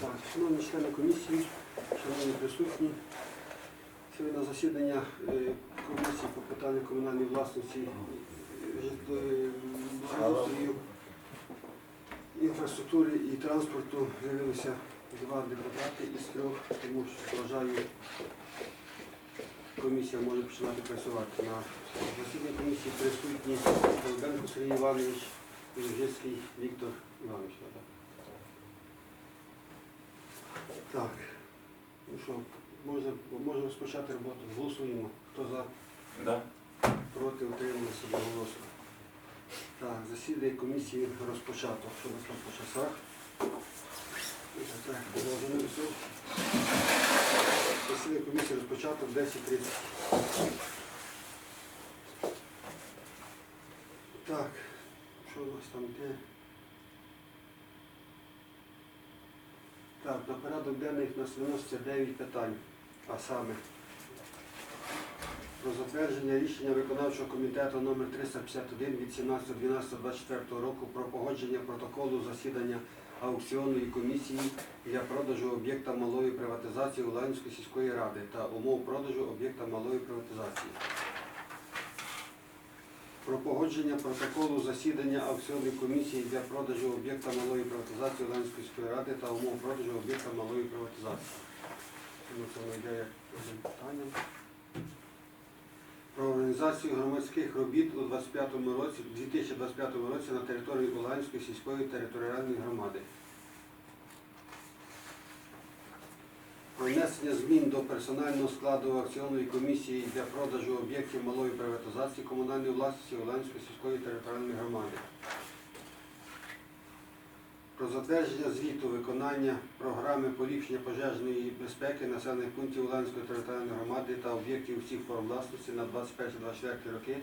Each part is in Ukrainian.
Так, шановні члени комісії, шановні присутні, сьогодні на засідання е, комісії по питанню комунальної власності, е, благоустрою, інфраструктури і транспорту з'явилися два депутати із трьох, тому що вважаю, комісія може починати працювати. На засіданні комісії присутні Голубенко Сергій Іванович і Віктор Іванович. Так? Ну що, можна, можемо розпочати роботу. Голосуємо. Хто за, Да. проти, утрималися голосу. Так, засідання комісії розпочато. Що нас там по часах? Так, все. Засідання комісії розпочато в 10.30. Так, що у нас там йде? Так, на порядок денний у нас виноситься 9 питань, а саме про затвердження рішення виконавчого комітету номер 351 від 17.12.24 року про погодження протоколу засідання аукціонної комісії для продажу об'єкта малої приватизації Уланської сільської ради та умов продажу об'єкта малої приватизації. Про погодження протоколу засідання аукціонної комісії для продажу об'єкта малої приватизації Оленської сільської ради та умов продажу об'єкта малої приватизації. Ну, Це йде питанням. Про організацію громадських робіт у 2025 році, 2025 році на території Уланської сільської територіальної громади. Про внесення змін до персонального складу аукціонної комісії для продажу об'єктів малої приватизації комунальної власності Оланської сільської територіальної громади. Про затвердження звіту виконання програми поліпшення пожежної безпеки населених пунктів Уланської територіальної громади та об'єктів всіх форм власності на 21-24 роки,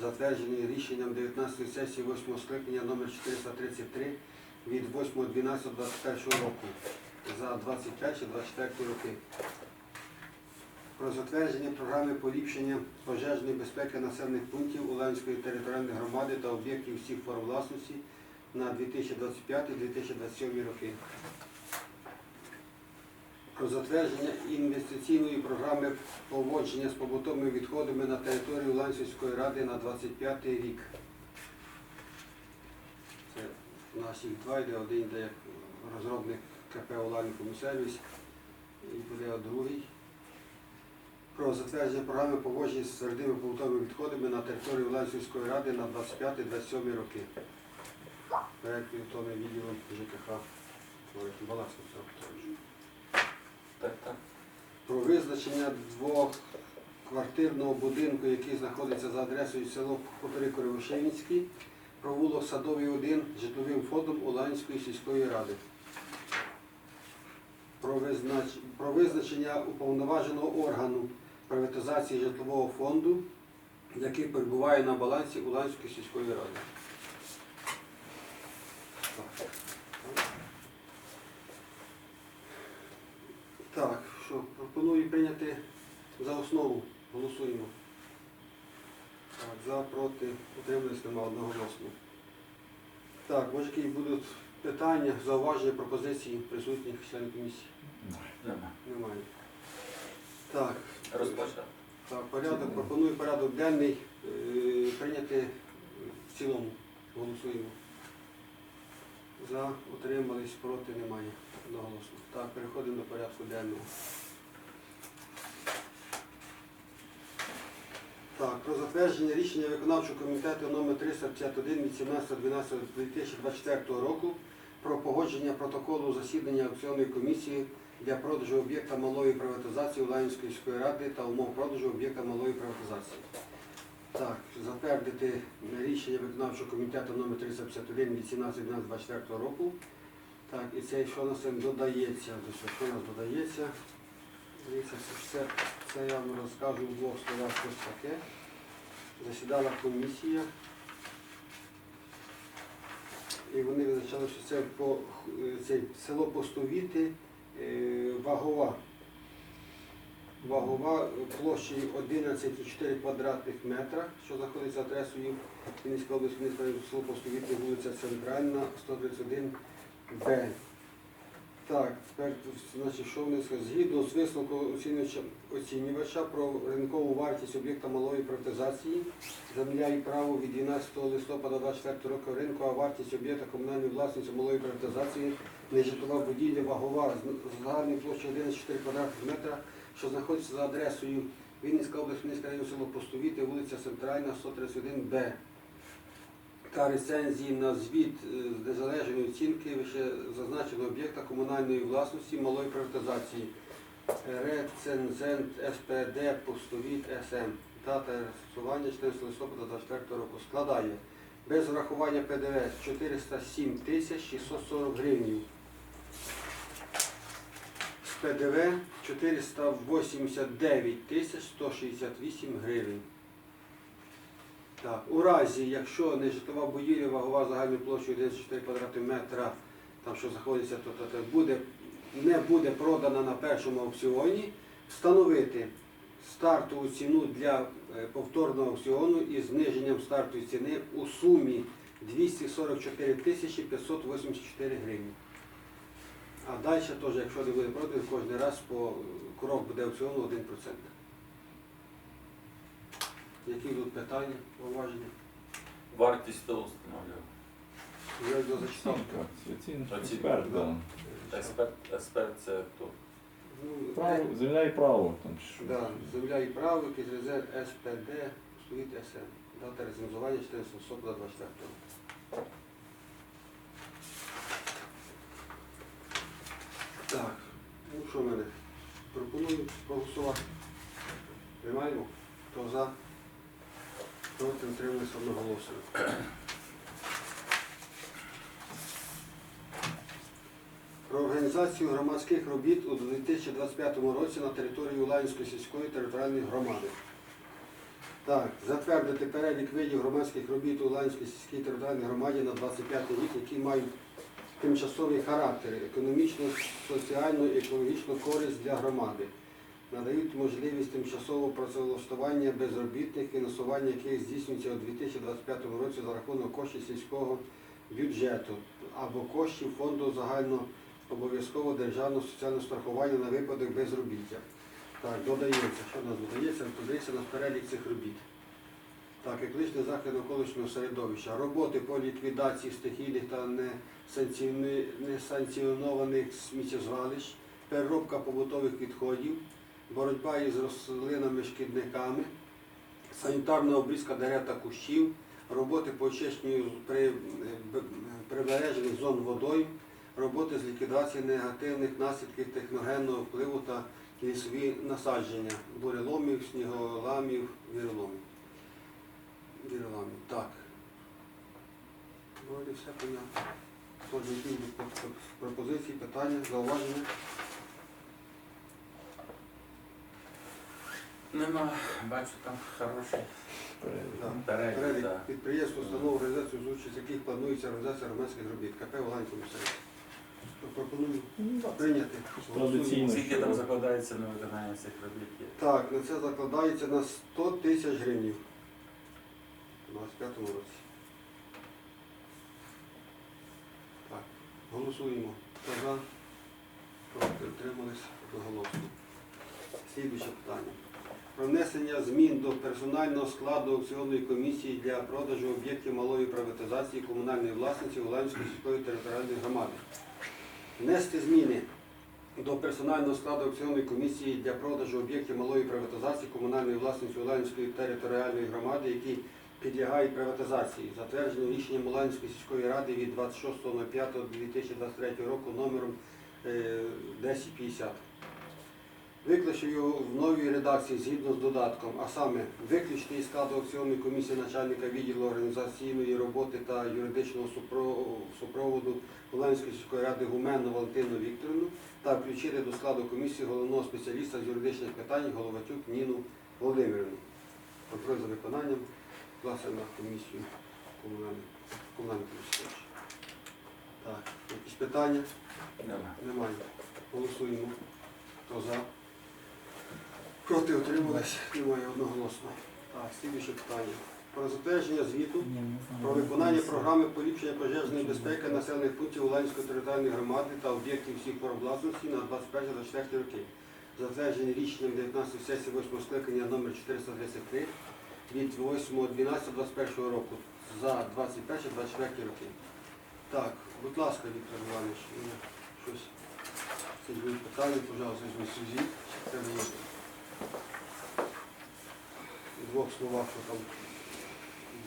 затверджений рішенням 19 сесії 8 скликання номер 433 від 8.12.21 року за 25-24 роки. Про затвердження програми поліпшення пожежної безпеки населених пунктів Уланської територіальної громади та об'єктів всіх форм власності на 2025-2027 роки. Про затвердження інвестиційної програми поводження з побутовими відходами на території Уланської ради на 25 рік. Це їх два йде, один йде як розробник КП «Уланів Комісервіс» і буде другий. Про затвердження програми поводження з твердими побутовими відходами на території Уланської ради на 25-27 роки. Проект підготовлений відділом ЖКХ Петровича. Так, так. Про визначення двоквартирного будинку, який знаходиться за адресою село Хутори Кривошинський, провулок Садовий 1 житловим фондом Уланської сільської ради. Про, визнач... про визначення уповноваженого органу приватизації житлового фонду, який перебуває на балансі Уланської сільської ради. Так. Що, пропоную прийняти за основу. Голосуємо. Так, за, проти, утримались нема одного голосу. Так, може будуть питання, зауваження, пропозиції присутніх членів комісії? Нема. Немає. Так, Розпочав. так, порядок, пропоную порядок денний е, прийняти в цілому. Голосуємо. За, утримались, проти немає. Одноголосно. Так, переходимо до порядку денного. Так, про затвердження рішення виконавчого комітету номер 351 від 17.12.2024 року про погодження протоколу засідання аукціонної комісії для продажу об'єкта малої приватизації Уланівської сільської ради та умов продажу об'єкта малої приватизації. Так, затвердити рішення виконавчого комітету номер 351 від 17.12.24 року. Так, і це що у нас додається? Що у нас додається? Дивіться, це, я вам розкажу в двох словах щось таке. Засідала комісія. І вони визначали, що це по е, це село Постовіти, вагова. Вагова площею 11,4 квадратних метра, що знаходиться адресою Вінницької області, село Постовіти, вулиця Центральна, 131 Б. Так, значить, що вони сказали? Згідно з висновку оцінювача, про ринкову вартість об'єкта малої приватизації, земля і право від 12 листопада 24 року ринку, а вартість об'єкта комунальної власності малої приватизації, нежитлова будівля, вагова з загальною площею 11,4 квадратних метра, що знаходиться за адресою Вінницька область, Вінницька район, село Постовіти, вулиця Центральна, 131Б та рецензії на звіт е, з незалежної оцінки вище зазначеного об'єкта комунальної власності малої приватизації. Рецензент СПД Постовіт СМ. Дата реєстрування 14 листопада 24 року складає без врахування ПДВ 407 тисяч 640 гривень. З ПДВ 489 тисяч 168 гривень. Так, у разі, якщо нежитлова будівля, вагова загальною площею 94 квадратних метра, там що знаходиться, то, то, то буде, не буде продана на першому аукціоні, встановити стартову ціну для е, повторного аукціону із зниженням стартової ціни у сумі 244 тисячі 584 гривні. А далі теж, якщо не буде продано, кожен раз по крок буде аукціону 1%. Які тут питання, зауваження? Вартість хто встановлював? Я його зачитав. Оцінка. Оцінка. Оцінка, Експерт, да. Експерт, експерт це хто? Ну, Право, земля і право. Там, що. Да, земля і право, якийсь резерв СПД, стоїть СМ. Дата резервування 14 листопада 24 Так, ну що в мене? Пропоную проголосувати. Приймаємо? Хто за? Проти утрималися одноголосно. Про організацію громадських робіт у 2025 році на території Уланської сільської територіальної громади. Так, затвердити перелік видів громадських робіт у Уланській сільській територіальній громаді на 25 рік, які мають тимчасовий характер, економічну, соціальну і екологічну користь для громади. Надають можливість тимчасового працевлаштування безробітних, фінансування яких здійснюється у 2025 році за рахунок коштів сільського бюджету або коштів фонду загального обов'язкового державного соціального страхування на випадок безробіття. Так, додається, що нас додається, додається на перелік цих робіт. Так, екологічний захід навколишнього середовища. Роботи по ліквідації стихійних та несанкціонованих сміттєзвалищ, переробка побутових відходів, боротьба із рослинами-шкідниками, санітарна обрізка дерев та кущів, роботи по очищенню при, прибережних зон водою, роботи з ліквідації негативних наслідків техногенного впливу та лісові насадження, буреломів, сніголамів, віроломів. Віроломів. Так. Вроді все понятно. Про- пропозиції, питання, зауваження? Нема, бачу там хороший Перелік. Перелік. Да. підприємств, установ, організацій, з участь яких планується організація громадських робіт. КП Воланському місцеві. Пропоную Ну, прийняти. Традиційно. Скільки там закладається на виконання цих робіт? є? Так, на це закладається на 100 тисяч гривень у 25 році. Так, голосуємо. Хто за? Проти утримались одноголосно. Слідуюче питання. Про внесення змін до персонального складу аукціонної комісії для продажу об'єктів малої приватизації комунальної власності Уланської сільської територіальної громади. Внести зміни до персонального складу аукціонної комісії для продажу об'єктів малої приватизації комунальної власності Уланської територіальної громади, які підлягають приватизації, затверджено рішенням Уланської сільської ради від 26.05.2023 року номером е, 1050. Викличу його в новій редакції згідно з додатком, а саме виключити із складу аукціонної комісії начальника відділу організаційної роботи та юридичного супроводу Волинської сільської ради Гуменну Валентину Вікторівну та включити до складу комісії головного спеціаліста з юридичних питань Головатюк Ніну Володимирівну. Контроль за виконанням класи на комісію комунальної комісії. Так, якісь питання? Нема. Немає. Голосуємо. Хто за? Проти отримались? Немає одноголосно. Так, слідуюче питання. про затвердження звіту про виконання програми поліпшення пожежної безпеки населених пунктів Уланської територіальної громади та об'єктів всіх власності на 21-24 роки. Затверджені рішенням 19 сесії 8 скликання номер 433 від 8.12.21 року за 21-24 роки. Так, будь ласка, Віктор Іванович, щось це будуть питання, пожалуйста, візьміть свій в двох словах, що там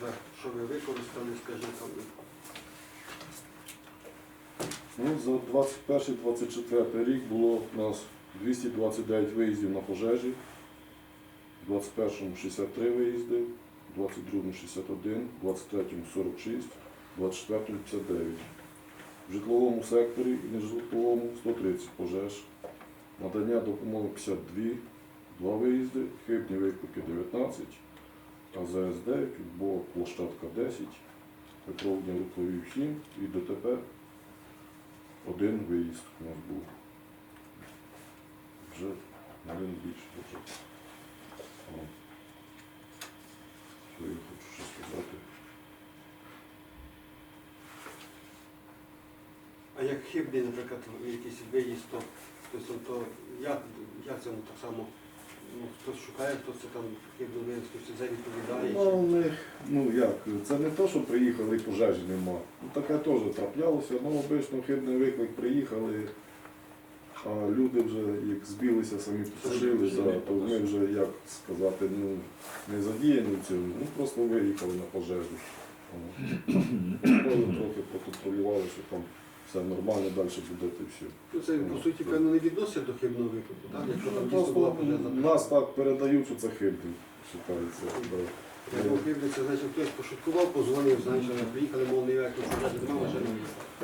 Да, що ви використали, скажіть там. Ну, за 21-24 рік було у нас 229 виїздів на пожежі, в 21-му 63 виїзди, в 22-му 61, в 23-му 46, в 24-му 59. В житловому секторі і нежитловому 130 пожеж, надання допомоги 52, 2 виїзди, хибні виклики 19, АЗС 9, бо площадка 10, випроводні рухові 7 і ДТП один виїзд у нас був. Вже один більше. О. Що я хочу ще сказати. А як хибний, наприклад, якийсь виїзд, то, то як, як це ну, так само? Ну, хтось шукає, хтось це там виїзд, хтось це відповідає. Ну, ми, ну як, це не то, що приїхали і пожежі нема. Ну, таке теж траплялося, ну обично хибний виклик приїхали, а люди вже як збілися, самі потушили, да, то ми вже, як сказати, ну, не задіяні в цьому, ну просто виїхали на пожежу. О. Трохи поконтролювали, що там все нормально, далі буде і все. Ну, це, по суті, певно, не відноситься до хибного виклику, так? Якщо там Ну, дійсно була пожежна. нас так передають, що це хибний, вважається. Да. Якщо хибний, це значить хтось пошуткував, позвонив, що приїхали, мов не як пожежі, немає машини.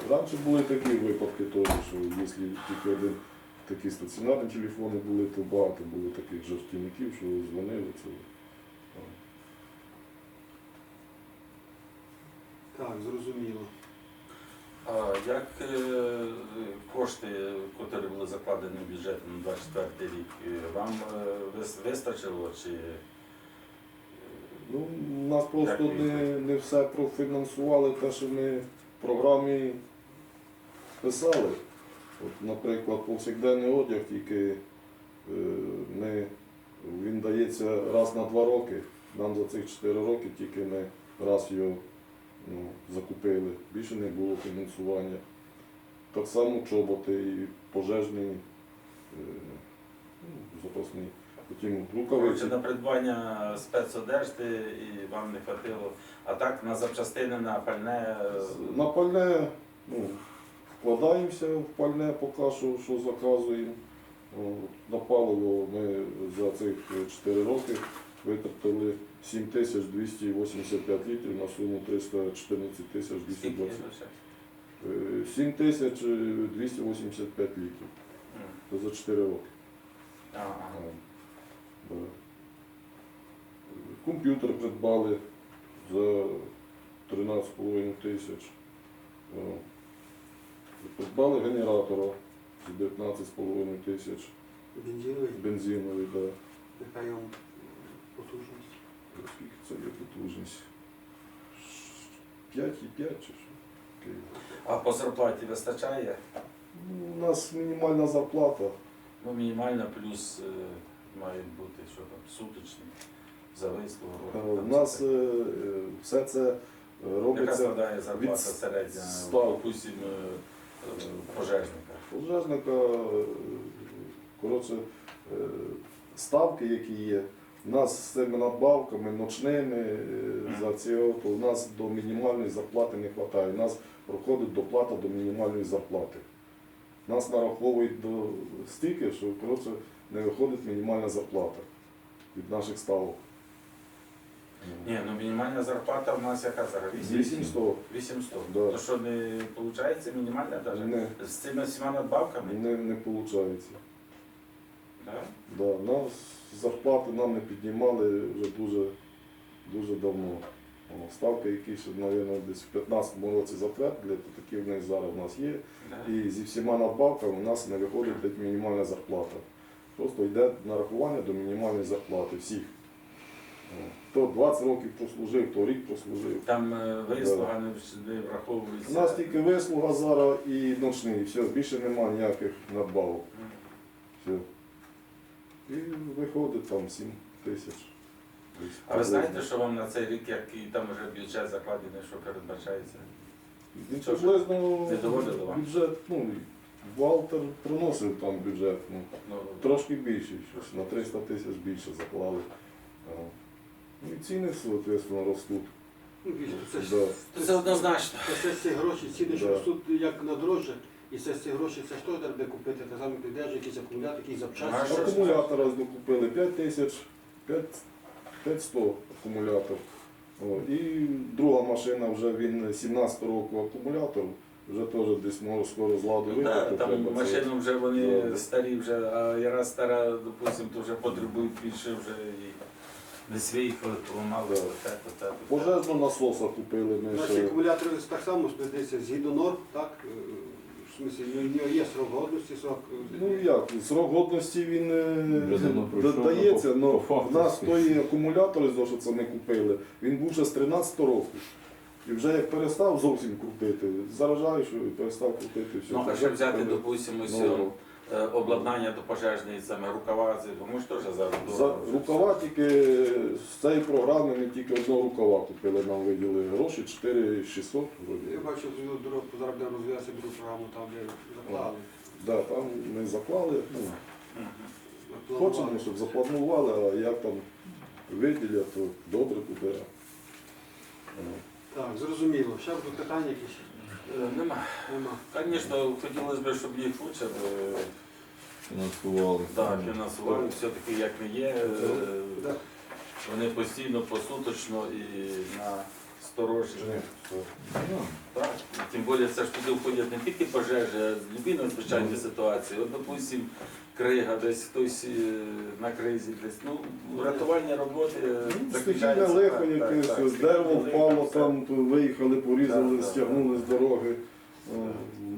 Раніше були такі випадки теж, що якщо тільки один такі стаціонарні телефони були, то багато було таких жорстівників, що дзвонили. Це. Так, зрозуміло. А як е, кошти, які були закладені в бюджет на 24 рік, е, вам е, вистачило чи Ну, нас просто Як не, не все профінансували те, що ми в програмі писали. От, наприклад, повсякденний одяг тільки ми, він дається раз на два роки. Нам за цих 4 роки тільки ми раз його ну, закупили. Більше не було фінансування. Так само чоботи і пожежні, е, ну, запасні. Потім рукавиці. на придбання спецодежди і вам не хватило, а так на запчастини, на пальне. е, На пальне ну, вкладаємося в пальне поки що, що заказуємо. На паливо ми за цих 4 роки витратили 7285 літрів на суму 314 тисяч 220. лише? Е, 7285 літрів. Це за 4 роки. Ага. Да. Комп'ютер придбали за 13,5 тисяч. Придбали генератора за 19,5 тисяч. Бензиновий, Бензиновий, да. яка його потужність. Скільки це є потужність? 5,5 чи що? А по зарплаті вистачає? Ну, У нас мінімальна зарплата. Ну, мінімально плюс е, мають бути що там, сутичні за вислугу. Е, У нас е, е, все це е, Яка робиться. складає зарплата від середня, допустим, е, пожежника? Пожежника, е, коротше, е, ставки, які є, у нас з цими надбавками ночними е, за цього, то у нас до мінімальної зарплати не вистачає. У нас проходить доплата до мінімальної зарплати. Нас нараховують до стільки, що коротше, не виходить мінімальна зарплата від наших ставок. Ні, ну мінімальна зарплата у нас яка зараз? 800. 800. Да. То що не виходить мінімальна навіть? Не, З цими всіма надбавками? не, не виходить. Да? Нас зарплати нам не піднімали вже дуже, дуже давно. Ставки, які ще, мабуть, десь в 15 році затвердили, то такі в них зараз у нас є. І зі всіма надбавками у нас не виходить геть мінімальна зарплата. Просто йде нарахування до мінімальної зарплати всіх. О, То 20 років прослужив, то рік прослужив. Там е, вислуга не не У нас тільки вислуга зараз і ночний, все, більше нема ніяких надбавок. Все. І виходить там 7 тисяч. А ви знаєте, що вам на цей рік, який там вже бюджет закладений, що передбачається? Що ж, приблизно не доводили вам? бюджет, ну, Валтер приносив там бюджет, ну, Ну, трошки більший, щось на 300 тисяч більше заклали. А, Ну і ціни, соответственно, ростуть. Ну, більше, це ж- Да. це однозначно. Це ж ці гроші, ціни, що Да. ростуть як на дрожжі, і це ці гроші, це ж теж треба купити, так само підеш, якісь акумулятор, якісь запчасти. що ж? Акумулятора купили 5 тисяч, 5 500 акумулятор. О, і друга машина вже він 17 року акумулятор, вже теж десь може скоро з ладу Ну, вийти. так, то там треба це- машини вже вони Да. старі вже, а я раз стара, допустим, то вже потребують більше вже і десь Да. те, то те, то те. Пожежну насоса купили ми Наші ще. акумулятори так само сплететься згідно норм, так? Е, В смислі, в нього є срок годності, срок. е, Ну як, срок годності він пройшов, додається, ну, але по в нас той акумулятор, з що це ми купили, він був ще з 13 року. І вже як перестав зовсім крутити, заражаєш і перестав крутити все. Ну, а ще взяти, допустимо, ось, Ну, е, обладнання до пожежної, саме рукава, тому ж теж зараз За рукава тільки з цієї програми ми тільки одного рукава купили, нам виділи гроші 4600 вроді. Я бачу, що дорогу зараз буде розвиватися другу програму, там де заклали. Да, там ми заклали. Ну, хочемо, щоб запланували, а як там виділять, то добре буде. Так, зрозуміло. Ще будуть питання якісь? Е, Нема. Нема. Звісно, хотілося б, щоб їх лучше б, е, Фінансували. да, фінансували, все-таки як не є. е, Да. Вони постійно, посуточно і на сторожі. Ну, Так, і тим більше це ж туди входять не тільки пожежі, а любі надзвичайні Ну. ситуації. От, допустим, крига, десь хтось е, на кризі, десь. Ну, рятувальні роботи е, Ну, заключаються. Лихо так, так, якесь, так, ось дерево стихійне впало, все. там то виїхали, порізали, Так, так, стягнули з дороги. О,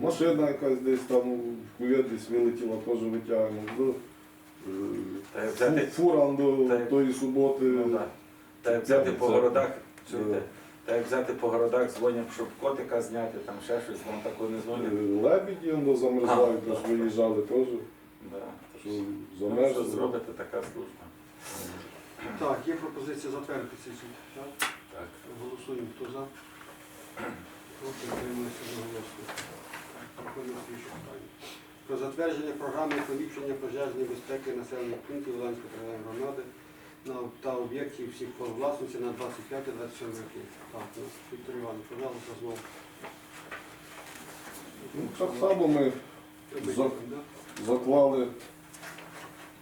Машина якась десь там в кувет десь вилетіла, теж витягнув. Ну, е, Та взяти, до Так. тої суботи. ну, да. Та як взяти по Це- городах, чуєте? Та як взяти по городах, дзвонять, щоб котика зняти, там ще щось, вам такого не Е, дзвонять. Лебіді воно замерзають, А, тож так. виїжджали теж, Да. що Ну, що зробити, така служба. Так, є пропозиція затвердити цей суд. Так? Так. Голосуємо. Хто за? Проти утрималися одноголосно. Проходимо до слідчого питання. Про затвердження програми поліпшення пожежної безпеки населених пунктів Волинської територіальної громади на- та об'єктів всіх форм власності на 25-27 роки. Так, ну, Віктор Іванович, пожалуйста, знову. Ну, так само ми За- заклали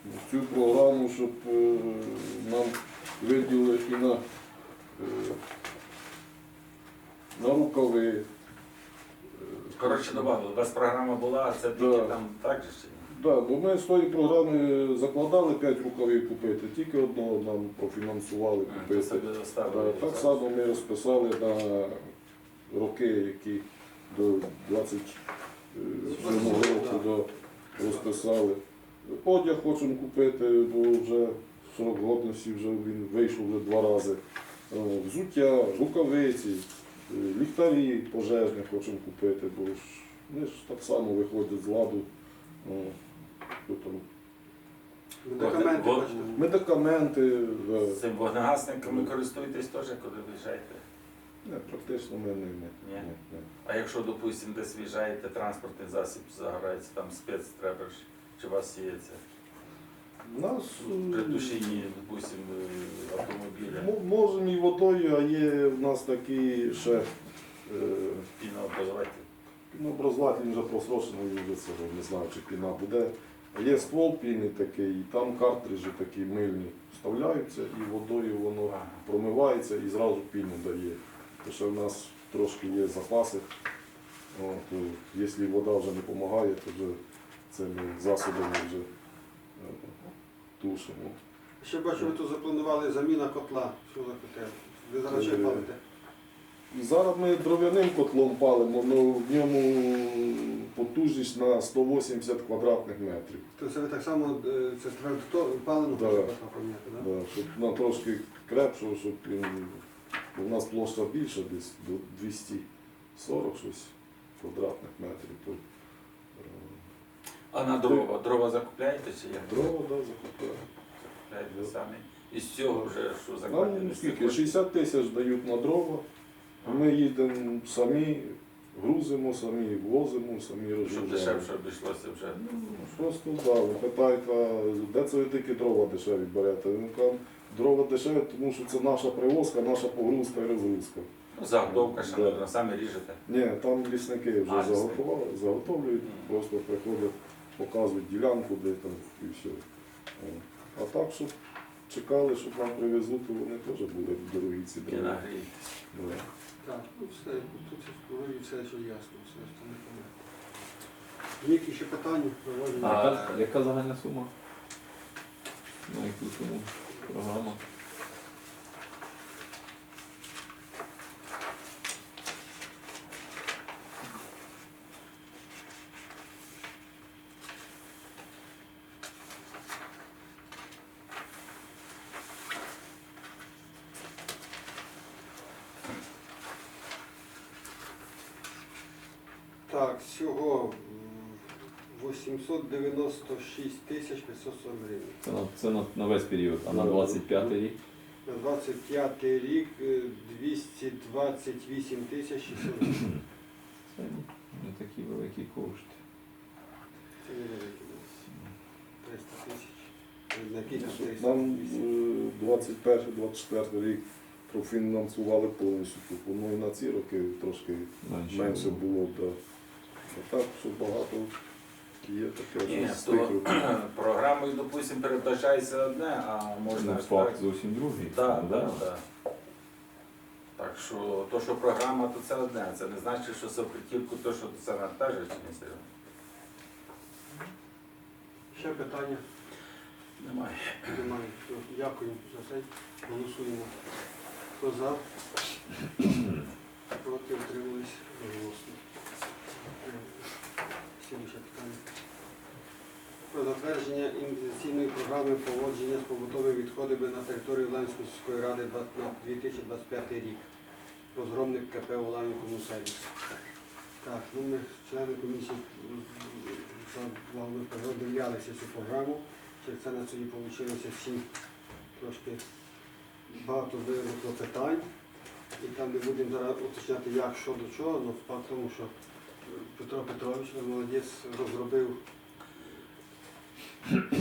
в цю програму, щоб е, нам виділили і на, е, на рукави. Е, Коротше, добавили, у вас програма була, а це тільки Да. там так же чи ні? Да, бо ми з тої програми закладали 5 рукавів купити, тільки одного нам профінансували А, купити. собі Да, так само ми розписали на роки, які до 27 року до, розписали. Одяг хочемо купити, бо вже срок годності вже він вийшов вже два рази. Е, Взуття, рукавиці, е, ліхтарі пожежні хочемо купити, бо ж вони ж так само виходять з ладу. Там, Медикаменти, Медикаменти, е, З вогнегасниками користуєтесь теж, коли виїжджаєте? Не, практично ми не, не, Ні? не, не. А якщо, допустимо, десь виїжджаєте, транспортний засіб загорається, там спец треба ж, чи у вас є це? У Нас е, При душі, допустимо, е, автомобіля, м- можемо і водою, а є в нас такі ще е, пінообразувати. ну, образувати він вже просрочений, він вже цього не знаю, чи піна буде. А є ствол піни такий, і там картриджі такі мильні вставляються і водою воно промивається і зразу піну дає. Що в нас трошки є запаси. О, якщо вода вже не допомагає, то вже цими засобами вже е, тушимо. Ще бачу, ви тут запланували заміна котла. Що за котел? Ви зараз ще Е, палите? Зараз ми дров'яним котлом палимо, але в ньому потужність на 180 квадратних метрів. То це ви так само е, це традитор Да. так? Да, щоб на трошки крепшого, щоб він. У нас площа більша, десь до 240 щось квадратних метрів. То, е, А на дрова? Дрова закупляєте чи як? дрова да, закупляємо. Закупляєте самі. І з цього вже що Нам закладено? скільки? 60 тисяч дають на дрова. Ми їдемо самі, грузимо, самі возимо, самі Щоб дешевше обійшлося вже. Ну, Просто да, ви питаєте, де це ви такі дрова дешеві берете? Каже, дрова дешеві, тому що це наша привозка, наша погрузка і розгрузка. Ну, заготовка ще, Да. самі ріжете. Ні, там лісники вже А, лісники. заготували, заготовлюють, просто приходять, показують ділянку, де там і все. О. А так, щоб чекали, щоб нам привезуть, то вони теж були дорогі ці І дрова. нагрієтесь. Да. Так, ну все, тут вроді все, що ясно, все що не. Є які ще питання? Проводимо. А, Яка, загальна сума? На яку суму програма? Так, всього м, 896 тисяч 540 гривень. Це на, це на, на весь період, а на 25 рік На 25 рік е, 228 тисяч 600 гривень. це не такі великі кошти. Це невелике. да. 300 тисяч. На кілька Нам 300. 21-24 рік профінансували повністю. Пропоную на ці роки трошки Менше, було. Да. А так, що багато є таке, Ні, з то тих програмою, допустимо, передбачається одне, а можна Ну, ж факт так. зовсім другий. Так, Ну, так, так. Так що то, що програма, то це одне. Це не значить, що сопритівку, то, що це навантажує, чи не Сережа? Ще питання Немає. немає. Все, Дякую за це. Голосуємо. Хто за? Проти утримались голосно. Слідуюче питання. Про затвердження інвестиційної програми поводження з побутовими відходами на території Уламської сільської ради на 2025 рік. Розгромник КП Уланів Комунсервіс. Так, ну ми члени комісії роздивлялися цю програму. Через це на сьогодні вийшло всім трошки багато виникло питань. І там не будемо зараз уточняти, як, що до чого, але в тому, що Петро Петрович, ви молодець, розробив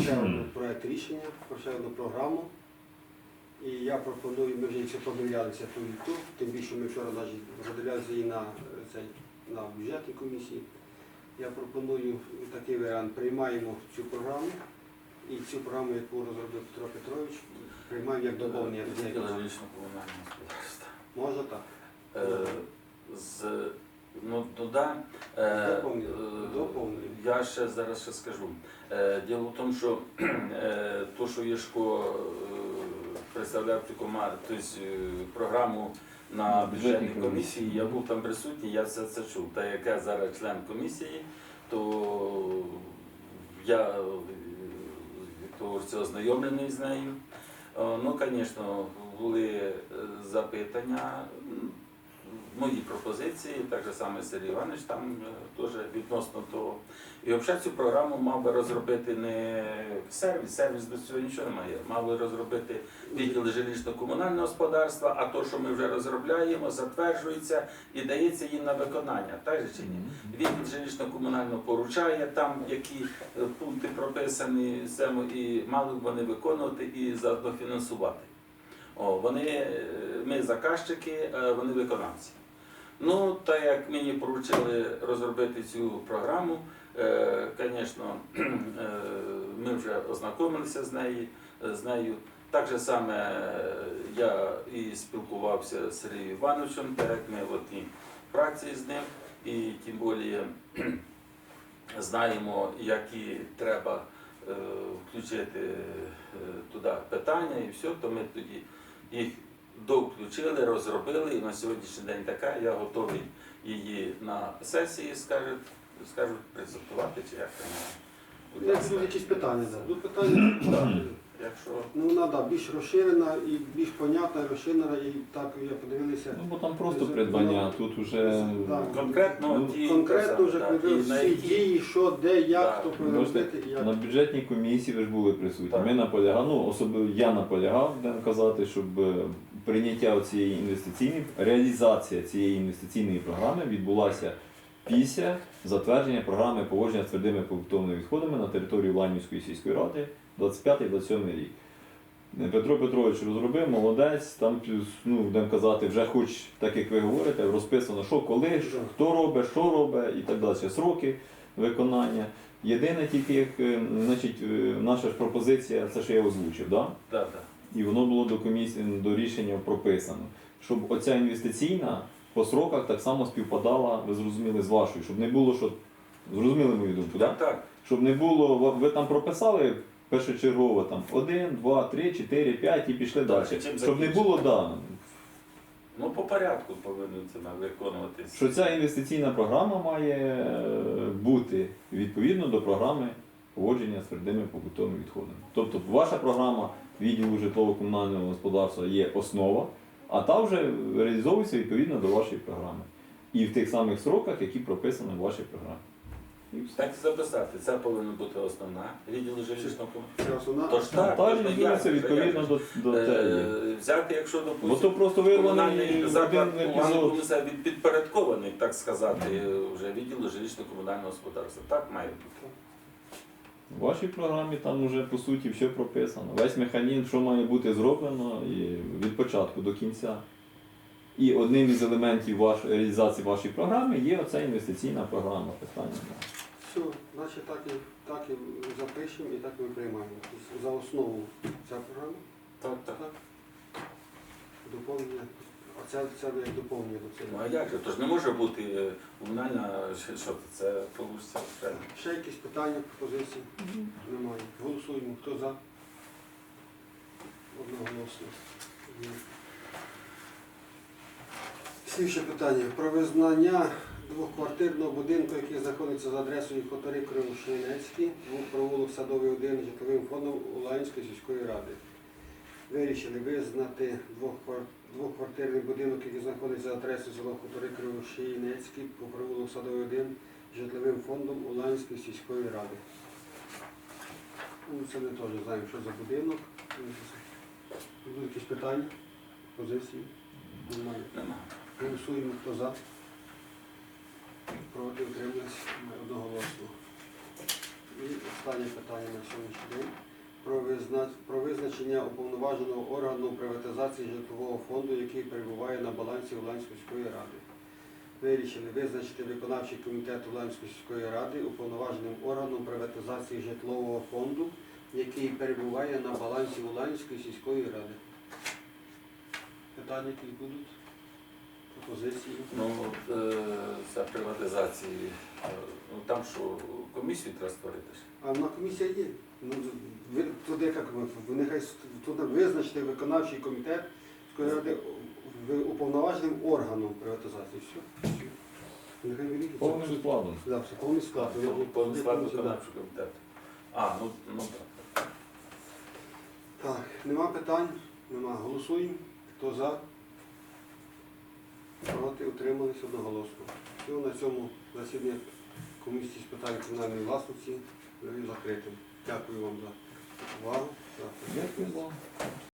ще один проєкт рішення, про ще одну програму. І я пропоную, ми вже якщо подивлялися ту і ту, тим більше ми вчора навіть задивлялися її на, е, цей, на бюджетній комісії. Я пропоную такий варіант. Приймаємо цю програму і цю програму, яку розробив Петро Петрович, приймаємо як доповнення господарство. Можна так? Е, з, ну, ну да, е, е, Я ще зараз ще скажу. Е, Діло в тому, що е, то, що Єшко е, представляв цю команду, тобто е, програму на На бюджетній комісії, я був там присутній, я все це чув. Та як я зараз член комісії, то я е, то ознайомлений з нею. Е, Ну, звісно, були запитання, мої пропозиції, так же саме Сергій Іванович там е, теж відносно того. І взагалі цю програму мав би розробити не сервіс, сервіс без цього нічого немає. Мав би розробити відділ жилищно-комунального господарства, а то, що ми вже розробляємо, затверджується і дається їм на виконання. Так же чи ні? Відділ жилищно-комунального поручає, там які е, пункти прописані і мали б вони виконувати і заодно фінансувати. О, вони, е, ми заказчики, вони виконавці. Ну, так як мені поручили розробити цю програму, е, звісно, ми вже ознакомилися з нею. з нею. Так же саме е, я і спілкувався з Сергієм Івановичем, так як ми в одній праці з ним, і тим більше знаємо, які треба е, включити е, туди питання і все, то ми тоді їх довключили, розробили, і на сьогоднішній день така. Я готовий її на сесії, скажуть, скажуть презентувати, чи як там. Будь Як ласка. будуть якісь питання, да. Будуть питання, Так. Якщо ну вона да, більш розширена і більш понятна, розширена, і так я подивилися. Ну, бо там просто придбання, тут уже Так. конкретно Ну, ті конкретно вже всі дії, що, де, як, Так. хто повинен робити і як. на бюджетній комісії ви ж були присутні. Так. Ми наполягали, ну особливо я наполягав, будемо казати, щоб е, прийняття цієї інвестиційної, реалізація цієї інвестиційної програми відбулася після затвердження програми поводження з твердими побутовими відходами на території Ланівської сільської ради 25-27 рік. Е, Петро Петрович розробив, молодець, там ну, будемо казати, вже хоч так як ви говорите, розписано, що коли, що, хто робить, що робить і так далі, сроки виконання. Єдине тільки, як, е, значить, е, наша ж пропозиція, це що я озвучив, да? Да, да. І воно було до комісії до рішення прописано, щоб оця інвестиційна по сроках так само співпадала, ви зрозуміли, з вашою, щоб не було, що зрозуміли мою думку, да? Так, так. щоб не було, ви- там прописали першочергово там 1, 2, 3, 4, 5 і пішли Так, далі. Щоб не було, да, Ну, по порядку повинен це виконуватись. що ця інвестиційна програма має е, бути відповідно до програми поводження з твердими побутовими відходами. Тобто ваша програма відділу житлово-комунального господарства є основа, а та вже реалізовується відповідно до вашої програми. І в тих самих сроках, які прописані в вашій програмі. Так і записати. Це повинна бути основна відділу жилищного комунального. Тож так, Та тож реалізується відповідно до, до Е, теї. Взяти, якщо Бо допустимо, то просто вирваний комунальний один епізод. від підпорядкований, так сказати, вже відділу жилищно-комунального господарства. Так має бути. В вашій програмі там вже по суті все прописано. Весь механізм, що має бути зроблено і від початку до кінця. І одним із елементів ваш, реалізації вашої програми є оця інвестиційна програма. Питання. Все, значить так і, так і запишемо і так ми приймаємо. Тобто За основу ця програма, Так, так. так? Доповнення. А це, це як доповнення до Ну а як же? Тож не може бути е, комунальна, що це, це получиться окремо. Ще якісь питання, пропозиції? Немає. Голосуємо. Хто за? Одноголосно. Є. Слідче питання. Про визнання двохквартирного будинку, який знаходиться за адресою Хотори Кривошинецький, провулок Садовий 1 житловим фондом Уланської сільської ради. Вирішили визнати двохквар- двохквартирний будинок, який знаходиться за адресою село Хотори Кривошинецький, по провулок Садовий 1 житловим фондом Уланської сільської ради. Ну, це ми теж знаємо, що за будинок. Будуть якісь питання, позиції? Немає. Голосуємо, хто за. Проти утримались одноголосно. І останнє питання на сьогоднішній день. Про, визначення уповноваженого органу приватизації житлового фонду, який перебуває на балансі Уланської сільської ради. Вирішили визначити виконавчий комітет Уланської сільської ради уповноваженим органом приватизації житлового фонду, який перебуває на балансі Уланської сільської ради. Питання якісь будуть? Пропозиції? Ну, е, за приватизації, ну там що, комісію треба створити ж. А на комісія є. Ну, ви, туди як ви, ви нехай с- туди визначити виконавчий комітет сільської ради в- уповноваженим органом приватизації. Все. Нехай вирішить. Повним складом. Да, все, повний склад. Я- повний- Повний я склад да. виконавчого комітету. А, ну, ну так. Так, нема питань, нема. Голосуємо. Хто за? Проти утримались одноголосно. Все, на цьому засідання комісії з питань комунальної власності закритим. Дякую вам за увагу. Дякую вам.